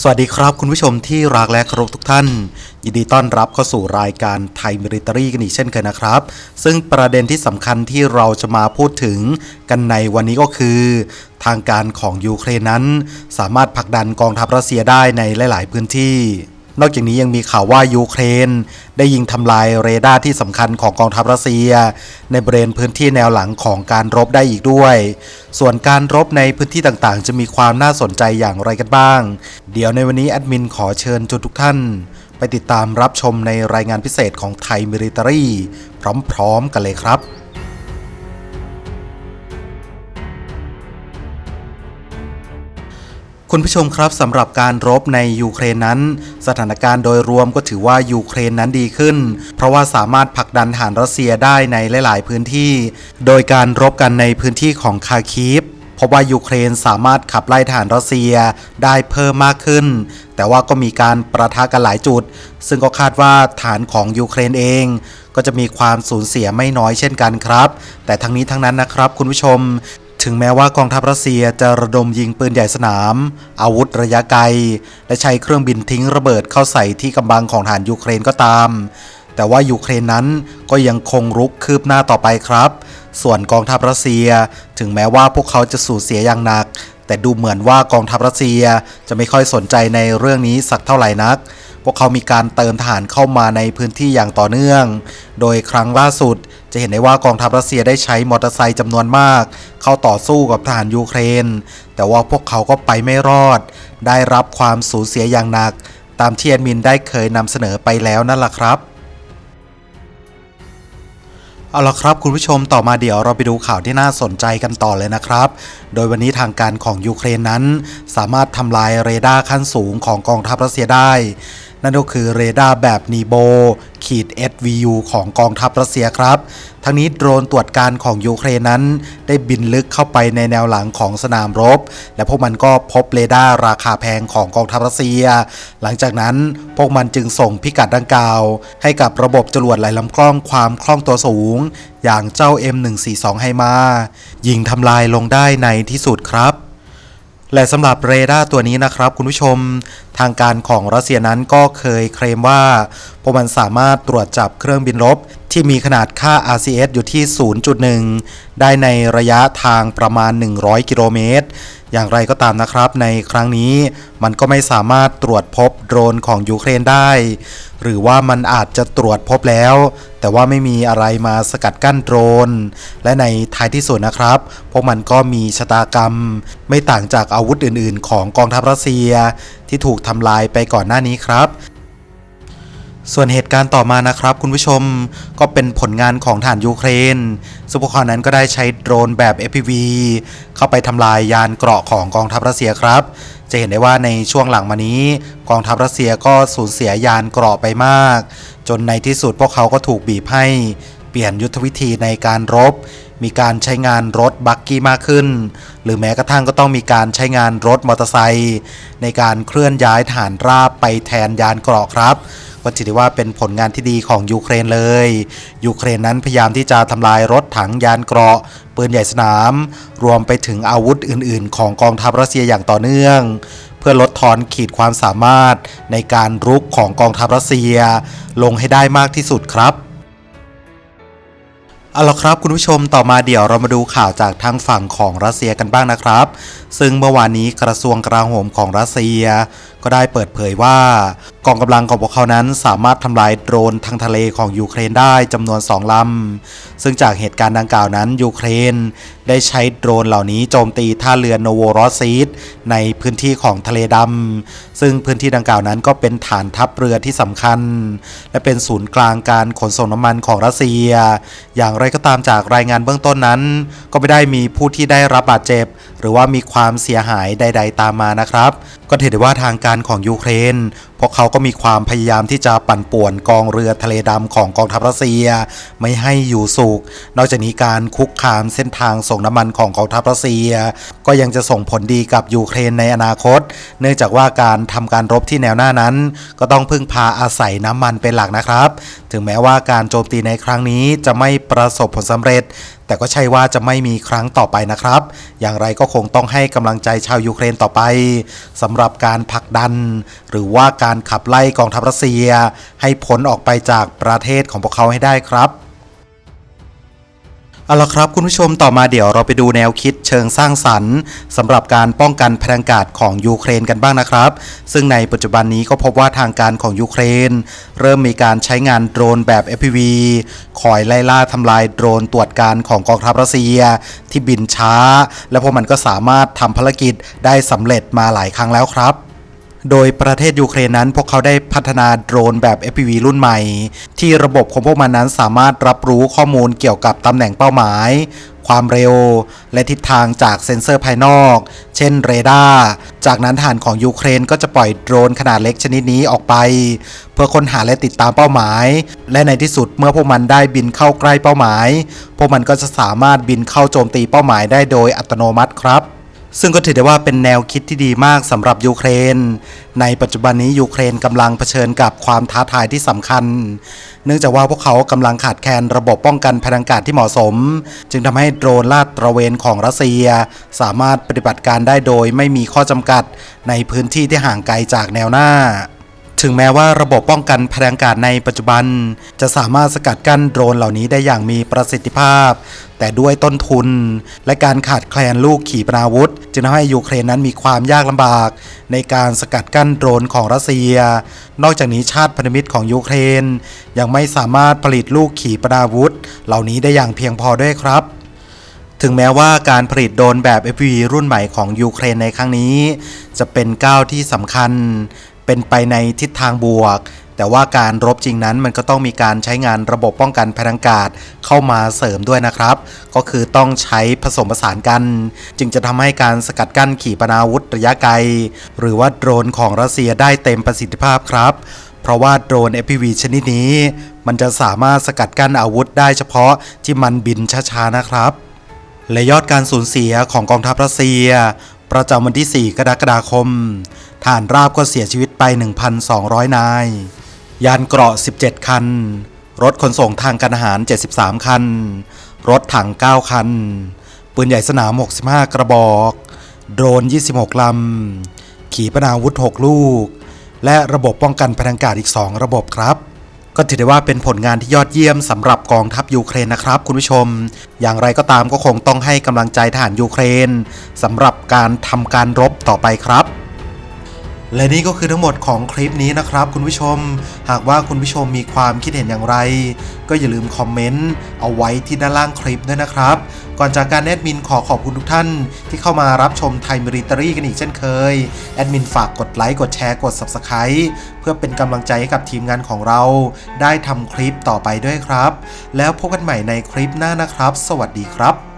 สวัสดีครับคุณผู้ชมที่รักและเคารพทุกท่าน ยินดีต้อนรับเข้าสู่รายการไทยมิริตรีกันอีกเช่นเคยนะครับ ซึ่งประเด็นที่สำคัญที่เราจะมาพูดถึงกันในวันนี้ก็คือ ทางการของยูเครนนั้น สามารถผลักดันกองทัพรัสเซียได้ในหลาย ๆ พื้นที่ นอกจากนี้ยังมีข่าวว่ายูเครน ได้ยิงทำลายเรดาร์ที่สำคัญของกองทัพรัสเซีย ในบริเวณพื้นที่แนวหลังของการรบได้อีกด้วย ส่วนการรบในพื้นที่ต่างๆ จะมีความน่าสนใจอย่างไรกันบ้าง เดี๋ยวในวันนี้แอดมินขอเชิญทุกท่าน ไปติดตามรับชมในรายงานพิเศษของไทยมิริตรีพร้อม ๆ กันเลยครับ คุณผู้ชมครับสำหรับการรบในยูเครนนั้น สถานการณ์โดยรวมก็ถือว่ายูเครนนั้นดีขึ้น เพราะว่าสามารถผลักดันฐานรัสเซียได้ในหลาย ๆ พื้นที่ โดยการรบกันในพื้นที่ของคาคีฟพบว่ายูเครนสามารถขับไล่ฐานรัสเซียได้เพิ่มมากขึ้น แต่ว่าก็มีการประทะกันหลายจุด ซึ่งก็คาดว่าฐานของยูเครนเอง ก็จะมีความสูญเสียไม่น้อยเช่นกันครับ แต่ทั้งนี้ทั้งนั้นนะครับคุณผู้ชม ถึงแม้ว่ากองทัพรัสเซียจะระดมยิงปืนใหญ่สนาม อาวุธระยะไกล และใช้เครื่องบินทิ้งระเบิดเข้าใส่ที่กำบังของฐานยูเครนก็ตาม แต่ว่ายูเครนนั้นก็ยังคงรุกคืบหน้าต่อไปครับ ส่วนกองทัพรัสเซีย ถึงแม้ว่าพวกเขาจะสูญเสียอย่างหนัก แต่ดูเหมือนว่ากองทัพรัสเซียจะไม่ค่อยสนใจในเรื่องนี้สักเท่าไหร่นัก พวกเขามีการเติมทหารเข้ามาในพื้นที่อย่างต่อเนื่อง โดยครั้งล่าสุดจะเห็นได้ว่ากองทัพรัสเซียได้ใช้มอเตอร์ไซค์จำนวนมาก เข้าต่อสู้กับทหารยูเครน แต่ว่าพวกเขาก็ไปไม่รอด ได้รับความสูญเสียอย่างหนัก ตามที่แอดมินได้เคยนำเสนอไปแล้วนั่นแหละครับเอาละครับคุณผู้ชมต่อมาเดี๋ยวเราไปดูข่าวที่น่าสนใจกันต่อเลยนะครับ โดยวันนี้ทางการของยูเครนนั้น สามารถทำลายเรดาร์ขั้นสูงของกองทัพรัสเซียได้ นั่นก็คือเรดาร์แบบนีโบขีด SVU ของกองทัพรัสเซียครับ ทั้งนี้โดรนตรวจการของยูเครนนั้น ได้บินลึกเข้าไปในแนวหลังของสนามรบ และพวกมันก็พบเรดาร์ราคาแพงของกองทัพรัสเซีย หลังจากนั้นพวกมันจึงส่งพิกัดดังกล่าว ให้กับระบบจรวดไหลลำกล้องความคล่องตัวสูง อย่างเจ้า M142 ให้มา ยิงทำลายลงได้ในที่สุดครับ และสำหรับเรดาร์ตัวนี้นะครับคุณผู้ชมทางการของรัสเซียนั้นก็เคยเคลมว่าพวกมันสามารถตรวจจับเครื่องบินรบ ที่มีขนาดค่า RCS อยู่ที่ 0.1 ได้ในระยะทางประมาณ 100 กิโลเมตร อย่างไรก็ตามนะครับ ในครั้งนี้มันก็ไม่สามารถตรวจพบโดรนของยูเครนได้ หรือว่ามันอาจจะตรวจพบแล้ว แต่ว่าไม่มีอะไรมาสกัดกั้นโดรน และในท้ายที่สุดนะครับ พวกมันก็มีชะตากรรม ไม่ต่างจากอาวุธอื่น ๆ ของกองทัพรัสเซีย ที่ถูกทำลายไปก่อนหน้านี้ครับ ส่วนเหตุการณ์ต่อมานะครับคุณผู้ชมก็เป็นผลงานของฐานยูเครนซึ่งพวกเขานั้นก็ได้ใช้โดรนแบบ FPV เข้าไปทำลายยานเกราะของกองทัพรัสเซียครับ จะเห็นได้ว่าในช่วงหลังมานี้ กองทัพรัสเซียก็สูญเสียยานเกราะไปมาก จนในที่สุดพวกเขาก็ถูกบีบให้เปลี่ยนยุทธวิธีในการรบ มีการใช้งานรถบักกี้มากขึ้น หรือแม้กระทั่งก็ต้องมีการใช้งานรถมอเตอร์ไซค์ในการเคลื่อนย้ายฐานราบไปแทนยานเกราะครับ ก็ถือว่าเป็นผลงานที่ดีของยูเครนเลย ยูเครนนั้นพยายามที่จะทำลายรถถังยานเกราะปืนใหญ่สนาม รวมไปถึงอาวุธอื่น ๆ ของกองทัพรัสเซียอย่างต่อเนื่อง เพื่อลดทอนขีดความสามารถในการรุกของกองทัพรัสเซีย ลงให้ได้มากที่สุดครับเอาละครับคุณผู้ชมต่อมาเดี๋ยวเรามาดูข่าวจากทางฝั่งของรัสเซียกันบ้างนะครับ ซึ่งเมื่อวานนี้กระทรวงกลาโหมของรัสเซีย ก็ได้เปิดเผยว่ากองกำลังของพวกเขานั้นสามารถทำลายโดรนทางทะเลของยูเครนได้จำนวน 2ลำ ซึ่งจากเหตุการณ์ดังกล่าวนั้นยูเครน ได้ใช้โดรนเหล่านี้โจมตีท่าเรือโนโวรอสซีดในพื้นที่ของทะเลดำ ซึ่งพื้นที่ดังกล่าวนั้นก็เป็นฐานทัพเรือที่สำคัญ และเป็นศูนย์กลางการขนส่งน้ำมันของรัสเซีย อย่างไรก็ตามจากรายงานเบื้องต้นนั้น ก็ไม่ได้มีผู้ที่ได้รับบาดเจ็บ หรือว่ามีความเสียหายใด ๆ ตามมานะครับ ก็ถือได้ว่าทางการของยูเครน พวกเขาก็มีความพยายามที่จะปั่นป่วนกองเรือทะเลดำของกองทัพรัสเซียไม่ให้อยู่สุข นอกจากนี้การคุกคามเส้นทางส่งน้ำมันของกองทัพรัสเซีย ก็ยังจะส่งผลดีกับยูเครนในอนาคต เนื่องจากว่าการทำการรบที่แนวหน้านั้น ก็ต้องพึ่งพาอาศัยน้ำมันเป็นหลักนะครับ ถึงแม้ว่าการโจมตีในครั้งนี้จะไม่ประสบผลสำเร็จแต่แต่ก็ใช่ว่าจะไม่มีครั้งต่อไปนะครับ อย่างไรก็คงต้องให้กำลังใจชาวยูเครนต่อไปสำหรับการผลักดัน หรือว่าการขับไล่กองทัพรัสเซีย ให้พ้นออกไปจากประเทศของพวกเขาให้ได้ครับเอาละครับคุณผู้ชมต่อมาเดี๋ยวเราไปดูแนวคิดเชิงสร้างสรรค์สำหรับการป้องกันพลังกาศของยูเครนกันบ้างนะครับ ซึ่งในปัจจุบันนี้ก็พบว่าทางการของยูเครน เริ่มมีการใช้งานโดรนแบบ FPV คอยไล่ล่าทำลายโดรนตรวจการของกองทัพรัสเซีย ที่บินช้า และพวกมันก็สามารถทำภารกิจได้สำเร็จมาหลายครั้งแล้วครับ โดยประเทศยูเครนนั้น พวกเขาได้พัฒนาโดรนแบบ FPV รุ่นใหม่ ที่ระบบของพวกมันนั้นสามารถรับรู้ข้อมูลเกี่ยวกับตำแหน่งเป้าหมาย ความเร็ว และทิศทางจากเซ็นเซอร์ภายนอก เช่นเรดาร์ จากนั้นทหารของยูเครนก็จะปล่อยโดรนขนาดเล็กชนิดนี้ออกไป เพื่อค้นหาและติดตามเป้าหมาย และในที่สุดเมื่อพวกมันได้บินเข้าใกล้เป้าหมาย พวกมันก็จะสามารถบินเข้าโจมตีเป้าหมายได้โดยอัตโนมัติครับ ซึ่งก็ถือได้ว่าเป็นแนวคิดที่ดีมากสำหรับยูเครน ในปัจจุบันนี้ยูเครนกำลังเผชิญกับความท้าทายที่สำคัญ เนื่องจากว่าพวกเขากำลังขาดแคลนระบบป้องกันพลังกาศที่เหมาะสม จึงทำให้โดรนลาดตระเวนของรัสเซีย สามารถปฏิบัติการได้โดยไม่มีข้อจำกัดในพื้นที่ที่ห่างไกลจากแนวหน้า ถึงแม้ว่าระบบป้องกันพลังอากาศในปัจจุบัน จะสามารถสกัดกั้นโดรนเหล่านี้ได้อย่างมีประสิทธิภาพ แต่ด้วยต้นทุน และการขาดแคลนลูกขีปนาวุธ จึงทำให้ยูเครนนั้นมีความยากลำบาก ในการสกัดกั้นโดรนของรัสเซีย นอกจากนี้ชาติพันธมิตรของยูเครน ยังไม่สามารถผลิตลูกขีปนาวุธ เหล่านี้ได้อย่างเพียงพอด้วยครับถึงแม้ว่าการผลิตโดรนแบบ FPV รุ่นใหม่ของยูเครนในครั้งนี้ จะเป็นก้าวที่สำคัญ เป็นไปในทิศทางบวก แต่ว่าการรบจริงนั้นมันก็ต้องมีการใช้งานระบบป้องกันพลังอากาศเข้ามาเสริมด้วยนะครับ ก็คือต้องใช้ผสมผสานกัน จึงจะทำให้การสกัดกั้นขีปนาวุธระยะไกล หรือว่าโดรนของรัสเซียได้เต็มประสิทธิภาพครับเพราะว่าโดรน FPV ชนิดนี้ มันจะสามารถสกัดกั้นอาวุธได้เฉพาะที่มันบินช้าๆนะครับ และยอดการสูญเสียของกองทัพรัสเซีย ประจำวันที่ 4 กรกฎาคม ฐานราบก็เสียชีวิตไป 1,200 นาย ยานเกราะ 17 คัน รถขนส่งทางการอาหาร 73 คัน รถถัง 9 คัน ปืนใหญ่สนาม 65 กระบอก โดรน 26 ลำ ขีปนาวุธ 6 ลูก และระบบป้องกันพลังกาศอีก 2 ระบบครับ ก็ถือได้ว่าเป็นผลงานที่ยอดเยี่ยมสำหรับกองทัพยูเครนนะครับ คุณผู้ชม อย่างไรก็ตามก็คงต้องให้กำลังใจทหารยูเครนสำหรับการทำการรบต่อไปครับ และนี่ก็คือทั้งหมดของคลิปนี้นะครับคุณผู้ชม หากว่าคุณผู้ชมมีความคิดเห็นอย่างไร ก็อย่าลืมคอมเมนต์เอาไว้ที่ด้านล่างคลิปด้วยนะครับ ก่อนจากการแอดมินขอขอบคุณทุกท่าน ที่เข้ามารับชมไทยมิริตรีกันอีกเช่นเคย แอดมินฝากกดไลค์กดแชร์กด Subscribe เพื่อเป็นกำลังใจให้กับทีมงานของเรา ได้ทำคลิปต่อไปด้วยครับ แล้วพบกันใหม่ในคลิปหน้านะครับ สวัสดีครับ